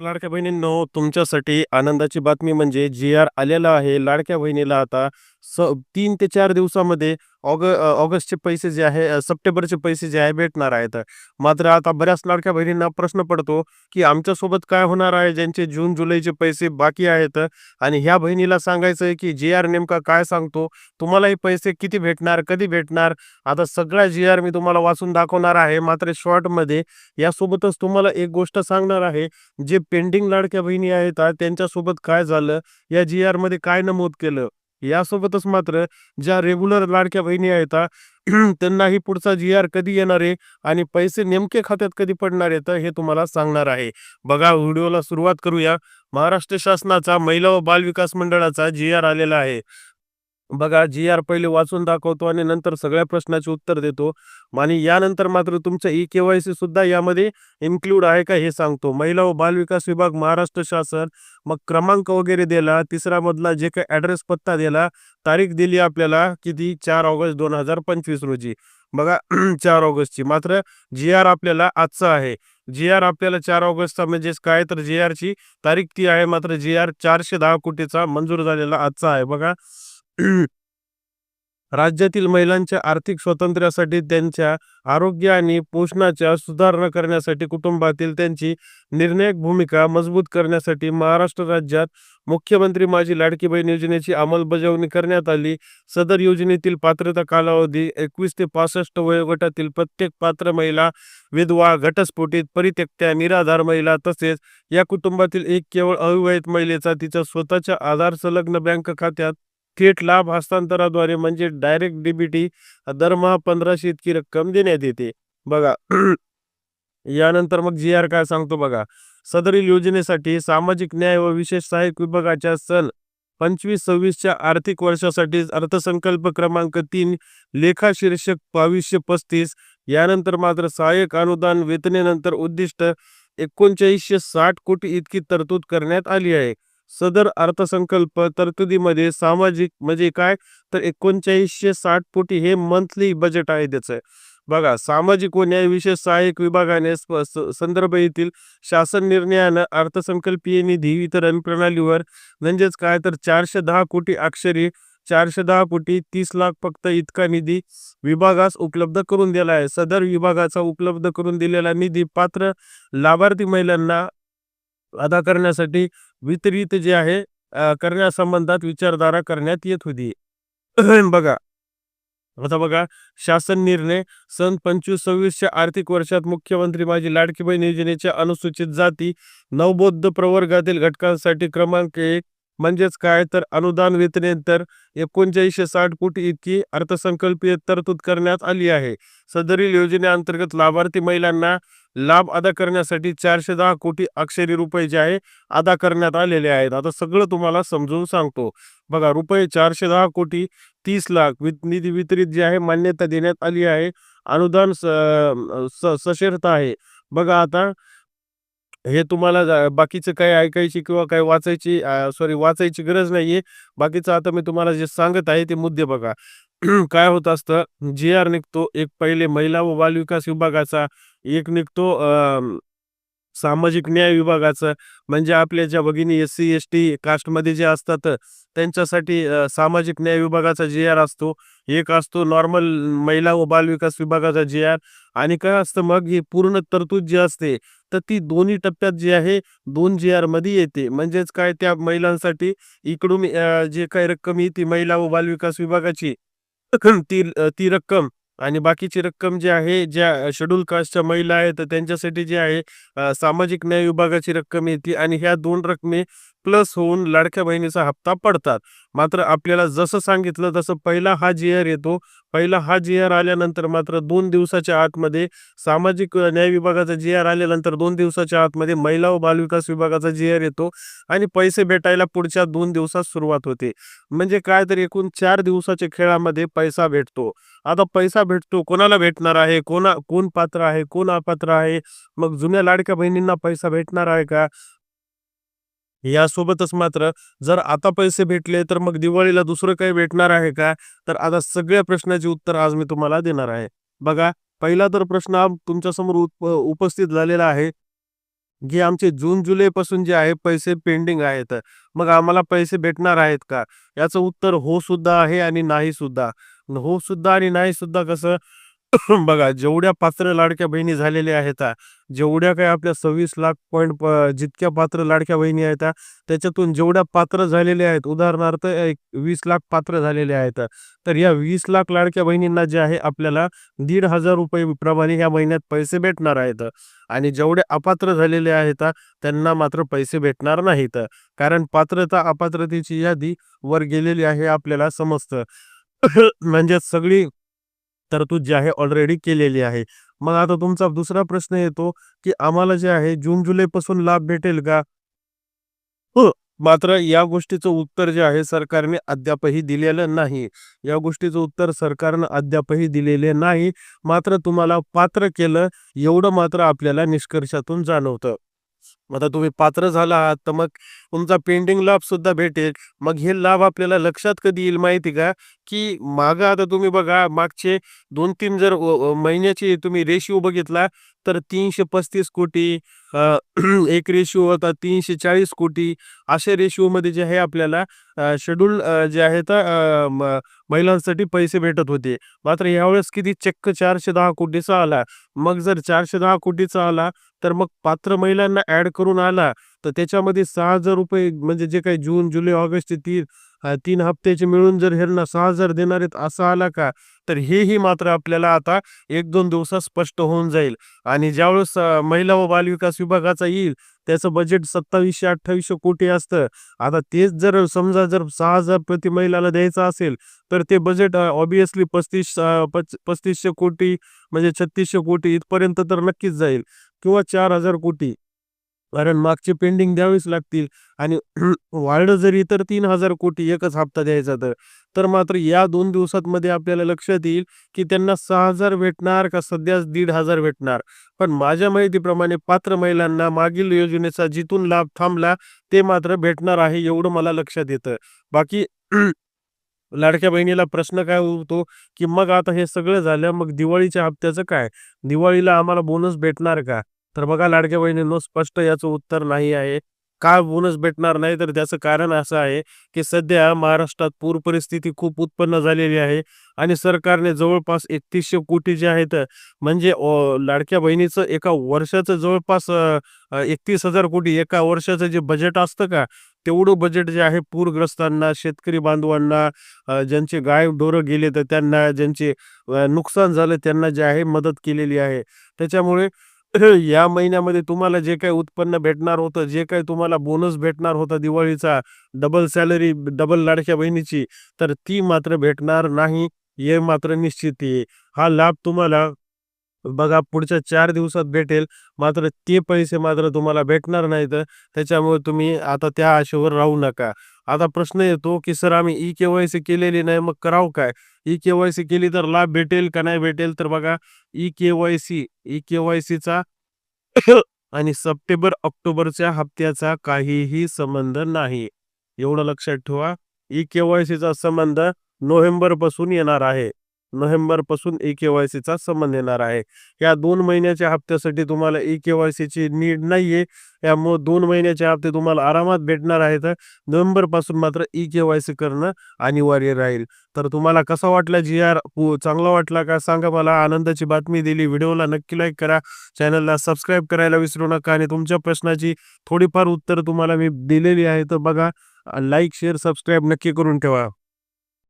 लाडक्या बहिणींनो तुमच्यासाठी आनंदाची बातमी म्हणजे जी आर आलेला आहे लाडक्या बहिणीला आता स तीन ते चार दिवसामध्ये ऑग ऑगस्टचे पैसे जे आहे सप्टेंबरचे पैसे जे आहे भेटणार आहेत. मात्र आता बऱ्याच लाडक्या बहिणींना प्रश्न पडतो की आमच्यासोबत काय होणार आहे ज्यांचे जून जुलैचे पैसे बाकी आहेत? आणि ह्या बहिणीला सांगायचं आहे की जी आर नेमका काय सांगतो? तुम्हाला हे पैसे किती भेटणार कधी भेटणार? आता सगळा जी आर मी तुम्हाला वाचून दाखवणार आहे मात्र शॉर्टमध्ये यासोबतच तुम्हाला एक गोष्ट सांगणार आहे जे पेंडिंग लाडक्या बहिणी आहेत त्यांच्यासोबत काय झालं? या जी आरमध्ये काय नमूद केलं? यासोबतच मात्र ज्या रेग्युलर लाडक्या बहिणी आहेत त्यांनाही पुढचा जी आर कधी येणार आहे आणि पैसे नेमके खात्यात कधी पडणार आहेत हे तुम्हाला सांगणार आहे. बघा व्हिडिओला सुरुवात करूया. महाराष्ट्र शासनाचा महिला व बाल विकास मंडळाचा जी आर आलेला आहे. बघा जी आर पहिले वाचून दाखवतो आणि नंतर सगळ्या प्रश्नाचे उत्तर देतो आणि यानंतर मात्र तुमचं ई के वाय सुद्धा यामध्ये इन्क्लूड आहे का हे सांगतो. महिला व बालविकास विभाग महाराष्ट्र शासन मग क्रमांक वगैरे दिला तिसरा मधला जे काही ॲड्रेस पत्ता दिला तारीख दिली आपल्याला किती? चार ऑगस्ट दोन हजार पंचवीस रोजी. बघा चार ऑगस्टची. मात्र जी आर आपल्याला आजचा आहे. जी आर आपल्याला चार ऑगस्टचा म्हणजेच काय? तर जी आरची तारीख ती आहे मात्र जी आर चारशे दहा कोटीचा मंजूर झालेला आजचा आहे. बघा राज्यातील महिलांच्या आर्थिक स्वातंत्र्यासाठी त्यांच्या आरोग्य आणि पोषणाच्या सुधारणा करण्यासाठी कुटुंबातील त्यांची निर्णायक भूमिका मजबूत करण्यासाठी महाराष्ट्र राज्यात मुख्यमंत्री माझी लाडकी बहीण योजनेची अंमलबजावणी करण्यात आली. सदर योजनेतील पात्रता कालावधी एकवीस ते पासष्ट वयोगटातील प्रत्येक पात्र महिला विधवा घटस्फोटीत परित्यक्त्या निराधार महिला तसेच या कुटुंबातील एक केवळ अविवाहित महिलेचा तिच्या स्वतःच्या आधार संलग्न बँक खात्यात थेट लाभ हस्तांतराद्वारे म्हणजे डायरेक्ट डीबीटी दरमहा पंधराशे इतकी रक्कम देण्यात येते. बघा यानंतर मग जी आर काय सांगतो बघा. सदरील योजनेसाठी सामाजिक न्याय व विशेष सहाय्यक विभागाच्या सन पंचवीस सव्वीसच्या आर्थिक वर्षासाठी अर्थसंकल्प क्रमांक तीन लेखा शीर्षक बावीसशे पस्तीस यानंतर मात्र सहाय्यक अनुदान वेतनेनंतर उद्दिष्ट एकोणचाळीसशे साठ कोटी इतकी तरतूद करण्यात आली आहे. सदर अर्थसंकल्प तरतुदीमध्ये सामाजिक म्हणजे काय? तर एकोणचाळीसशे साठ कोटी हे मंथली बजेट आहे त्याचं. बघा सामाजिक व न्याय विशेष सहाय्यक विभागाने स्प- संदर्भ येथील शासन निर्णयानं अर्थसंकल्पीय निधी वितरण प्रणालीवर म्हणजेच काय? तर चारशे दहा कोटी अक्षरी चारशे दहा कोटी तीस लाख फक्त इतका निधी विभागास उपलब्ध करून दिला आहे. सदर विभागाचा उपलब्ध करून दिलेला निधी पात्र लाभार्थी महिलांना अदा करण्यासाठी वितरित जे आहे करण्यासंबंधात विचारधारा करण्यात येत होती. बघा. आता बघा शासन निर्णय सन पंचवीस सव्वीसच्या आर्थिक वर्षात मुख्यमंत्री माझी लाडकी बहीण योजनेच्या अनुसूचित जाती नवबौद्ध प्रवर्गातील घटकांसाठी क्रमांक एक म्हणजेच काय? तर अनुदान वेतनेतर एकोणचाळीसशे साठ कोटी इतकी अर्थसंकल्पीय तरतूद करण्यात आली आहे. सदरील योजनेअंतर्गत लाभार्थी महिलांना लाभ अदा करण्यासाठी चारशे दहा कोटी अक्षरी रुपये जे आहे अदा करण्यात आलेले आहेत. आता सगळं तुम्हाला समजून सांगतो. बघा रुपये चारशे दहा कोटी तीस लाख वित निधी वितरित जे आहे मान्यता देण्यात आली आहे. अनुदान स- स- सशर्त आहे. बघा आता हे तुम्हाला जा- बाकीचं काही ऐकायची किंवा काही वाचायची सॉरी वाचायची गरज नाहीये. बाकीचं आता मी तुम्हाला जे सांगत आहे ते मुद्दे बघा. काय होत असतं? जी आर निघतो एक पहिले महिला व बालविकास विभागाचा. एक निघतो अं, सामाजिक न्याय विभागाचं म्हणजे आपल्या ज्या भगिनी एस सी एस टी कास्टमध्ये जे असतात त्यांच्यासाठी सामाजिक न्याय विभागाचा जी आर असतो. एक असतो नॉर्मल महिला व बालविकास विभागाचा जी आर आणि काय असतं मग ही पूर्ण तरतूद जी असते तर ती दोन्ही टप्प्यात जी आहे दोन जी आरमध्ये येते. म्हणजेच काय त्या महिलांसाठी इकडून जे काही रक्कम येते महिला व बालविकास विभागाची ती ती रक्कम आणि बाकीची रक्कम जी आहे ज्या शेड्यूल कास्टच्या महिला आहेत तर त्यांच्यासाठी जी आहे सामाजिक न्याय विभागाची रक्कम येते आणि ह्या दोन रकमे प्लस होऊन लाडक्या बहिणीचा हप्ता पडतात. मात्र आपल्याला जसं सांगितलं तसं पहिला हा जी आर येतो. पहिला हा जी आर आल्यानंतर मात्र दोन दिवसाच्या आतमध्ये सामाजिक न्याय विभागाचा जी आर आल्यानंतर दोन दिवसाच्या आतमध्ये महिला व बालविकास विभागाचा जी आर येतो आणि पैसे भेटायला पुढच्या दोन दिवसात सुरुवात होते. म्हणजे काय तर एकूण चार दिवसाच्या खेळामध्ये पैसा भेटतो. आता पैसा भेटतो कोणाला भेटणार आहे? कोणा कोण पात्र आहे? कोण अपात्र आहे? मग जुन्या लाडक्या बहिणींना पैसा भेटणार आहे का? यासोबतच मात्र जर आता पैसे भेटले तर मग दिवाळीला दुसरं काही भेटणार आहे का? तर आता सगळ्या प्रश्नाचे उत्तर आज मी तुम्हाला देणार आहे. बघा पहिला तर प्रश्न तुमच्यासमोर उपस्थित झालेला आहे जे आमचे जून जुलै पासून जे आहे पैसे पेंडिंग आहेत. मग आम्हाला पैसे भेटणार आहेत का? याचं उत्तर हो सुद्धा आहे आणि नाही सुद्धा. हो सुद्धा आणि नाही सुद्धा कसं? बघा जेवढ्या पात्र लाडक्या बहिणी झालेल्या आहेत जेवढ्या काही आपल्या सव्वीस लाख पॉईंट जितक्या पात्र लाडक्या बहिणी आहेत त्याच्यातून जेवढ्या पात्र झालेल्या आहेत उदाहरणार्थ एक वीस लाख पात्र झालेले आहेत तर या वीस लाख लाडक्या बहिणींना जे आहे आपल्याला दीड हजार रुपये प्रमाणे ह्या महिन्यात पैसे भेटणार आहेत. आणि जेवढे अपात्र झालेले आहेत त्यांना मात्र पैसे भेटणार नाहीत. कारण पात्रता अपात्रतेची यादी वर गेलेली आहे आपल्याला समजतं. म्हणजे सगळी तरतूद जी आहे ऑलरेडी केलेली आहे. मग आता तुमचा दुसरा प्रश्न येतो की आम्हाला जे आहे जून जुलै पासून लाभ भेटेल का? हो मात्र या गोष्टीचं उत्तर जे आहे सरकारने अद्यापही दिलेलं नाही. या गोष्टीचं उत्तर सरकारनं अद्यापही दिलेले नाही. मात्र तुम्हाला पात्र केलं एवढं मात्र आपल्याला निष्कर्षातून जाणवतं. आता तुम्ही पात्र झाला आहात तर मग तुमचा पेंडिंग लाभ सुद्धा भेटेल. मग हे लाभ आपल्याला लक्षात कधी येईल माहिती का? की मागं आता तुम्ही बघा मागचे दोन तीन जर महिन्याचे महिन्याची तुम्ही रेशिओ बघितला तर तीनशे पस्तीस कोटी एक रेशिओ होता तीनशे चाळीस कोटी. अशा रेशिओमध्ये जे आहे आपल्याला शेड्यूल जे आहे तर महिलांसाठी पैसे भेटत होते. मात्र यावेळेस किती चक्क चारशे दहा कोटीचा आला. मग जर चारशे दहा कोटीचा आला तर मग पात्र महिलांना ऍड करून आला. तर त्याच्यामध्ये सहा हजार रुपये म्हणजे जे काही जून जुलै ऑगस्ट तीन तीन हप्त्याचे मिळून जर ह्यांना सहा हजार देणार आहेत असा आला का तर हेही मात्र आपल्याला आता एक दोन दिवसात स्पष्ट होऊन जाईल. आणि ज्यावेळेस महिला व बालविकास विभागाचा येईल त्याचं बजेट सत्तावीसशे अठ्ठावीसशे कोटी असतं. आता तेच जर समजा जर सहा हजार प्रति महिलाला द्यायचं असेल तर ते बजेट ऑबियसली पस्तीस पच- पस्तीसशे कोटी म्हणजे छत्तीसशे कोटी इथपर्यंत तर नक्कीच जाईल. किंवा चार हजार कोटी. कारण मागचे पेंडिंग द्यावेच लागतील. आणि वाढलं जरी तर तीन हजार कोटी एकच हप्ता द्यायचा तर. तर मात्र या दोन दिवसात मध्ये आपल्याला लक्षात येईल की त्यांना सहा हजार भेटणार का सध्याच दीड हजार भेटणार. पण माझ्या माहितीप्रमाणे पात्र महिलांना मागील योजनेचा जिथून लाभ थांबला ते मात्र भेटणार आहे एवढं मला लक्षात येतं. बाकी लाडक्या बहिणीला प्रश्न काय होतो की मग आता हे सगळं झालं मग दिवाळीच्या हप्त्याचं काय? दिवाळीला आम्हाला बोनस भेटणार का? तर बघा लाडक्या बहिणींनो स्पष्ट याचं उत्तर नाही आहे. का बोनस भेटणार नाही तर त्याचं कारण असं आहे की सध्या महाराष्ट्रात पूर परिस्थिती खूप उत्पन्न झालेली आहे आणि सरकारने जवळपास एकतीसशे कोटी जे आहेत म्हणजे लाडक्या बहिणीचं एका वर्षाचं जवळपास एकतीस हजार कोटी एका वर्षाचं जे बजेट असतं का तेवढं बजेट जे आहे पूरग्रस्तांना शेतकरी बांधवांना ज्यांचे गाय ढोरं गेले तर त्यांना ज्यांचे नुकसान झालं त्यांना जे आहे मदत केलेली आहे. त्याच्यामुळे या महिन्यामध्ये तुम्हाला जे काही उत्पन्न भेटणार होतं जे काही तुम्हाला बोनस भेटणार होता दिवाळीचा डबल सॅलरी डबल लाडक्या बहिणीची तर ती मात्र भेटणार नाही हे मात्र निश्चित आहे. हा लाभ तुम्हाला बघा पुढच्या चार दिवसात भेटेल. मात्र ते पैसे मात्र तुम्हाला भेटणार नाहीत. त्याच्यामुळे तुम्ही आता त्या आशेवर राहू नका. आता प्रश्न येतो की सर आम्ही ई के वाय सी केलेली नाही मग करावं काय? ई के वाय सी केली तर लाभ भेटेल का नाही भेटेल? तर बघा E K Y C E K Y आणि सप्टेंबर ऑक्टोबरच्या हप्त्याचा काहीही संबंध नाही. एवढं लक्षात ठेवा ई के वाय संबंध नोव्हेंबरपासून येणार आहे. नोव्हेंबरपासून ई केवायसीचा वाय संबंध येणार आहे. या दोन महिन्याच्या हप्त्यासाठी तुम्हाला ई केवायसीची नीड नाहीये. यामुळे दोन महिन्याचे हप्ते तुम्हाला आरामात भेटणार आहेत. नोव्हेंबरपासून मात्र ई केवायसी करणं अनिवार्य राहील. तर तुम्हाला कसा वाटला जी आर चांगला वाटला का सांगा मला. आनंदाची बातमी दिली. व्हिडिओला नक्की लाईक करा. चॅनलला सबस्क्राईब करायला विसरू नका आणि तुमच्या प्रश्नाची थोडीफार उत्तर तुम्हाला मी दिलेली आहे तर बघा. लाईक शेअर सबस्क्राईब नक्की करून ठेवा.